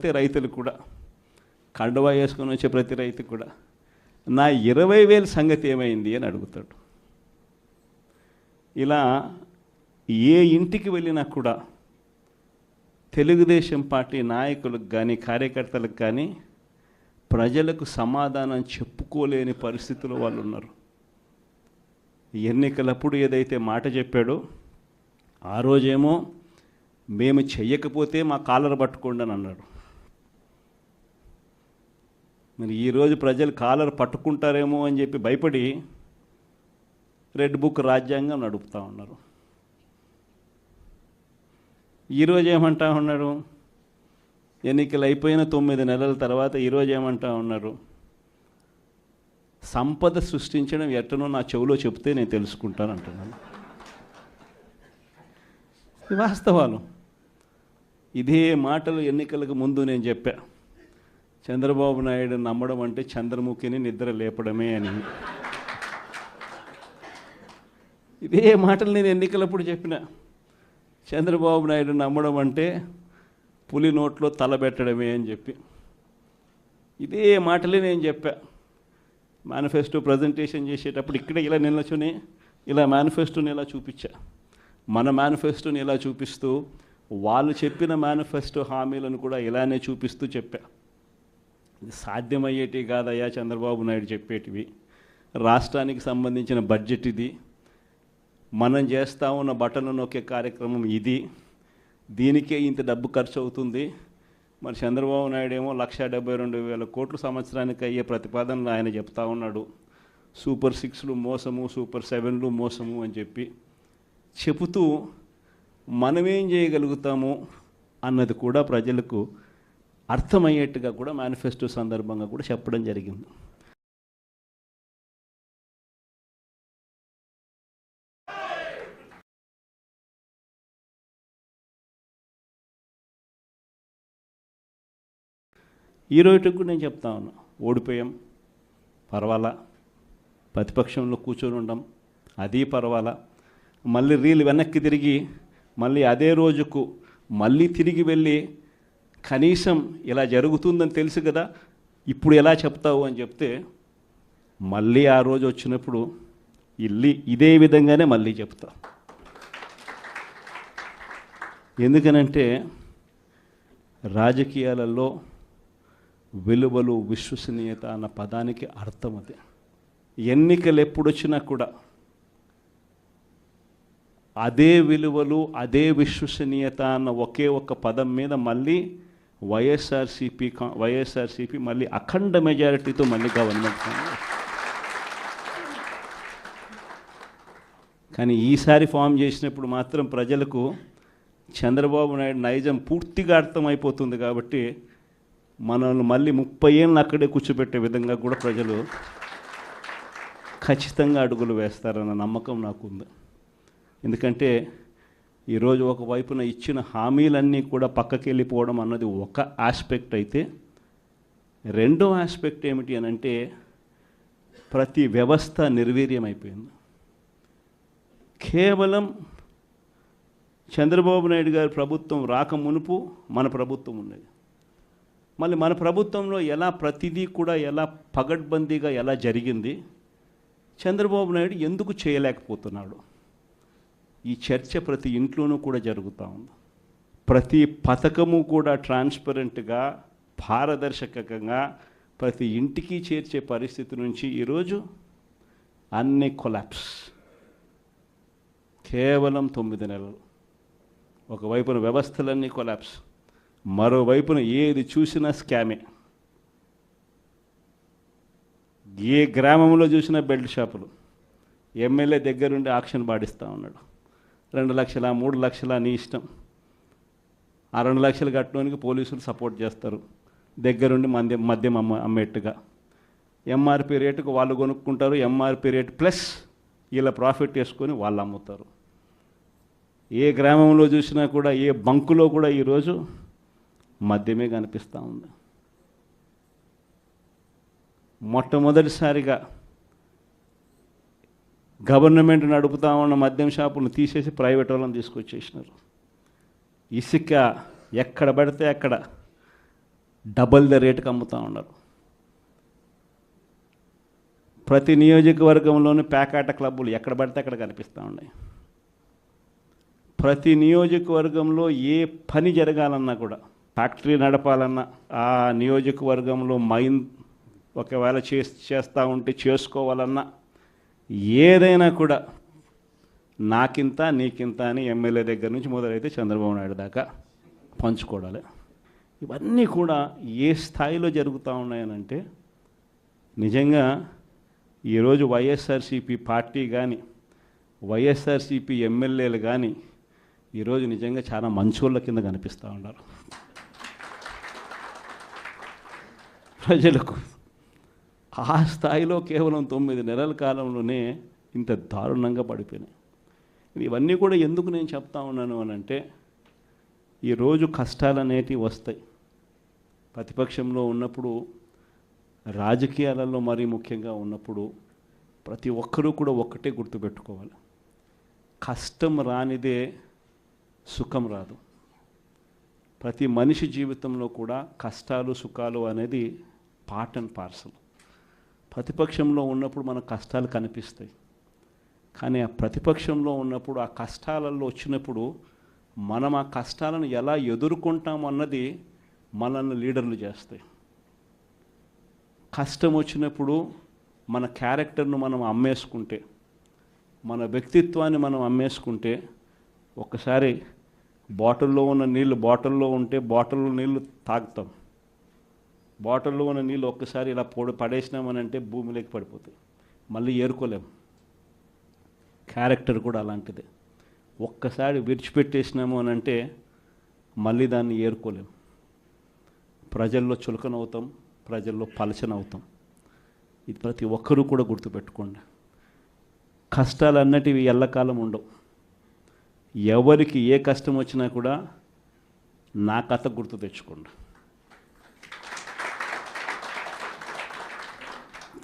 ప్రతి రైతులు కూడా కండువా వేసుకొని వచ్చే ప్రతి రైతు కూడా నా ఇరవై వేల సంగతి ఏమైంది అని అడుగుతాడు. ఇలా ఏ ఇంటికి వెళ్ళినా కూడా తెలుగుదేశం పార్టీ నాయకులకు కానీ కార్యకర్తలకు కానీ ప్రజలకు సమాధానం చెప్పుకోలేని పరిస్థితుల్లో వాళ్ళు ఉన్నారు. ఎన్నికలప్పుడు ఏదైతే మాట చెప్పాడో ఆ రోజేమో మేము చెయ్యకపోతే మా కాలర్ పట్టుకోండి అని అన్నాడు. మరి ఈరోజు ప్రజలు కాలర్ పట్టుకుంటారేమో అని చెప్పి భయపడి రెడ్ బుక్ రాజ్యాంగం నడుపుతూ ఉన్నారు. ఈరోజు ఏమంటా ఉన్నారు? ఎన్నికలు అయిపోయిన తొమ్మిది నెలల తర్వాత ఈరోజు ఏమంటా ఉన్నారు? సంపద సృష్టించడం ఎట్టనో నా చెవిలో చెప్తే నేను తెలుసుకుంటాను అంటున్నాను. వాస్తవాలు. ఇదే మాటలు ఎన్నికలకు ముందు నేను చెప్పా. చంద్రబాబు నాయుడు నమ్మడం అంటే చంద్రముఖిని నిద్ర లేపడమే అని. ఇదే మాటలు నేను ఎన్నికలప్పుడు చెప్పిన. చంద్రబాబు నాయుడు నమ్మడం అంటే పులి నోట్లో తల పెట్టడమే అని చెప్పి. ఇదే మాటలే నేను చెప్పా. మేనిఫెస్టో ప్రజెంటేషన్ చేసేటప్పుడు ఇక్కడ ఇలా నిల్చుని ఇలా మేనిఫెస్టోని ఇలా చూపించా? మన మేనిఫెస్టోని ఇలా చూపిస్తూ వాళ్ళు చెప్పిన మేనిఫెస్టో హామీలను కూడా ఇలానే చూపిస్తూ చెప్పా. ఇది కాదయ్యా చంద్రబాబు నాయుడు చెప్పేటివి. రాష్ట్రానికి సంబంధించిన బడ్జెట్ ఇది. మనం చేస్తా ఉన్న బటన్ నొక్కే కార్యక్రమం ఇది. దీనికే ఇంత డబ్బు ఖర్చు అవుతుంది. మరి చంద్రబాబు నాయుడు ఏమో లక్ష డెబ్బై రెండు వేల కోట్లు సంవత్సరానికి అయ్యే ప్రతిపాదనలు ఆయన చెప్తా ఉన్నాడు. సూపర్ సిక్స్లు మోసము సూపర్ సెవెన్లు మోసము అని చెప్పి చెబుతూ మనమేం చేయగలుగుతాము అన్నది కూడా ప్రజలకు అర్థమయ్యేట్టుగా కూడా మేనిఫెస్టో సందర్భంగా కూడా చెప్పడం జరిగింది. ఈ రోజుకి కూడా నేను చెప్తా ఉన్నా ఓడిపోయాం పర్వాలా ప్రతిపక్షంలో కూర్చొని ఉండం అది పర్వాలా మళ్ళీ రీల్ వెనక్కి తిరిగి మళ్ళీ అదే రోజుకు మళ్ళీ తిరిగి వెళ్ళి కనీసం ఇలా జరుగుతుందని తెలుసు కదా ఇప్పుడు ఎలా చెప్తావు అని చెప్తే మళ్ళీ ఆ రోజు వచ్చినప్పుడు ఇల్లి ఇదే విధంగానే మళ్ళీ చెప్తా. ఎందుకనంటే రాజకీయాలలో విలువలు విశ్వసనీయత అన్న పదానికి అర్థం అది. ఎన్నికలు ఎప్పుడొచ్చినా కూడా అదే విలువలు అదే విశ్వసనీయత అన్న ఒకే ఒక్క పదం మీద మళ్ళీ వైఎస్ఆర్సీపీ వైఎస్ఆర్సీపీ మళ్ళీ అఖండ మెజారిటీతో మళ్ళీ గవర్నమెంట్ కానీ ఈసారి ఫామ్ చేసినప్పుడు మాత్రం ప్రజలకు చంద్రబాబు నాయుడు నైజం పూర్తిగా అర్థమైపోతుంది కాబట్టి మనల్ని మళ్ళీ ముప్పై ఏళ్ళు అక్కడే కూర్చోబెట్టే విధంగా కూడా ప్రజలు ఖచ్చితంగా అడుగులు వేస్తారన్న నమ్మకం నాకుంది. ఎందుకంటే ఈరోజు ఒకవైపున ఇచ్చిన హామీలన్నీ కూడా పక్కకి వెళ్ళిపోవడం అన్నది ఒక ఆస్పెక్ట్ అయితే రెండో ఆస్పెక్ట్ ఏమిటి అని అంటే ప్రతి వ్యవస్థ నిర్వీర్యమైపోయింది. కేవలం చంద్రబాబు నాయుడు గారి ప్రభుత్వం రాక మునుపు మన ప్రభుత్వం ఉన్నది మళ్ళీ మన ప్రభుత్వంలో ఎలా ప్రతిదీ కూడా ఎలా పగడ్బందీగా ఎలా జరిగింది చంద్రబాబు నాయుడు ఎందుకు చేయలేకపోతున్నాడు? ఈ చర్చ ప్రతి ఇంట్లోనూ కూడా జరుగుతూ ఉంది. ప్రతి పథకము కూడా ట్రాన్స్పరెంట్గా పారదర్శకంగా ప్రతి ఇంటికి చేర్చే పరిస్థితి నుంచి ఈరోజు అన్ని కొలాప్స్. కేవలం తొమ్మిది నెలలు. ఒకవైపున వ్యవస్థలన్నీ కొలాప్స్. మరోవైపున ఏది చూసినా స్కామే. ఏ గ్రామంలో చూసినా బెల్ట్ షాపులు. ఎమ్మెల్యే దగ్గరుండి ఆక్షన్ పాడిస్తూ ఉన్నాడు. రెండు లక్షల మూడు లక్షల నీ ఇష్టం. ఆ రెండు లక్షలు కట్టడానికి పోలీసులు సపోర్ట్ చేస్తారు. దగ్గరుండి మద్యం మద్యం అమ్మ అమ్మేట్టుగా. ఎంఆర్పి రేటుకు వాళ్ళు కొనుక్కుంటారు. ఎంఆర్పి రేట్ ప్లస్ వీళ్ళ ప్రాఫిట్ చేసుకొని వాళ్ళు అమ్ముతారు. ఏ గ్రామంలో చూసినా కూడా ఏ బంకులో కూడా ఈరోజు మద్యమే కనిపిస్తూ ఉంది. మొట్టమొదటిసారిగా గవర్నమెంట్ నడుపుతా ఉన్న మద్యం షాపులను తీసేసి ప్రైవేట్ వాళ్ళని తీసుకొచ్చేసినారు. ఇసుక ఎక్కడ పడితే అక్కడ డబల్ ద రేటుకి అమ్ముతూ ఉన్నారు. ప్రతి నియోజకవర్గంలోని ప్యాకాట క్లబ్బులు ఎక్కడ పడితే అక్కడ కనిపిస్తూ ఉన్నాయి. ప్రతి నియోజకవర్గంలో ఏ పని జరగాలన్నా కూడా ఫ్యాక్టరీ నడపాలన్నా ఆ నియోజకవర్గంలో మైన్ ఒకవేళ చే చేస్తూ ఉంటే చేసుకోవాలన్నా ఏదైనా కూడా నాకింత నీకింత అని ఎమ్మెల్యే దగ్గర నుంచి మొదలైతే చంద్రబాబు నాయుడు దాకా పంచుకోవడాలి. ఇవన్నీ కూడా ఏ స్థాయిలో జరుగుతూ ఉన్నాయనంటే నిజంగా ఈరోజు వైఎస్ఆర్సీపీ పార్టీ కానీ వైఎస్ఆర్సీపీ ఎమ్మెల్యేలు కానీ ఈరోజు నిజంగా చాలా మంచోళ్ళ కింద కనిపిస్తూ ఉన్నారు. ప్రజలకు ఆ స్థాయిలో కేవలం తొమ్మిది నెలల కాలంలోనే ఇంత దారుణంగా పడిపోయినాయి. ఇవన్నీ కూడా ఎందుకు నేను చెప్తా ఉన్నాను అని అంటే ఈరోజు కష్టాలు అనేటివి వస్తాయి. ప్రతిపక్షంలో ఉన్నప్పుడు రాజకీయాలలో మరీ ముఖ్యంగా ఉన్నప్పుడు ప్రతి ఒక్కరూ కూడా ఒక్కటే గుర్తుపెట్టుకోవాలి. కష్టం రానిదే సుఖం రాదు. ప్రతి మనిషి జీవితంలో కూడా కష్టాలు సుఖాలు అనేది పార్ట్ అండ్ పార్సల్. ప్రతిపక్షంలో ఉన్నప్పుడు మన కష్టాలు కనిపిస్తాయి. కానీ ఆ ప్రతిపక్షంలో ఉన్నప్పుడు ఆ కష్టాలలో వచ్చినప్పుడు మనం ఆ కష్టాలను ఎలా ఎదుర్కొంటాం అన్నది మనల్ని లీడర్లు చేస్తాయి. కష్టం వచ్చినప్పుడు మన క్యారెక్టర్ను మనం అమ్మేసుకుంటే మన వ్యక్తిత్వాన్ని మనం అమ్మేసుకుంటే ఒక్కసారి బాటిల్లో ఉన్న నీళ్ళు బాటిల్లో ఉంటే బాటిల్లో నీళ్ళు తాగుతాం. బాటిల్లో ఉన్న నీళ్ళు ఒక్కసారి ఇలా పొడి పడేసినామనంటే భూమిలోకి పడిపోతాయి. మళ్ళీ ఏరుకోలేము క్యారెక్టర్ కూడా అలాంటిదే. ఒక్కసారి విడిచిపెట్టేసినాము అని అంటే మళ్ళీ దాన్ని ఏరుకోలేము ప్రజల్లో చులకనవుతాం ప్రజల్లో పలచనవుతాం. ఇది ప్రతి ఒక్కరూ కూడా గుర్తుపెట్టుకోండి. కష్టాలు అన్నటివి ఎల్లకాలం ఉండవు. ఎవరికి ఏ కష్టం వచ్చినా కూడా నా కథ గుర్తు తెచ్చుకోండి.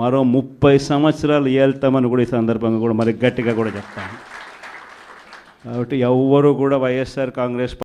మరో ముప్పై సంవత్సరాలు ఏళ్తామని కూడా ఈ సందర్భంగా కూడా మరి గట్టిగా కూడా చెప్తాను. కాబట్టి ఎవ్వరూ కూడా వైఎస్ఆర్ కాంగ్రెస్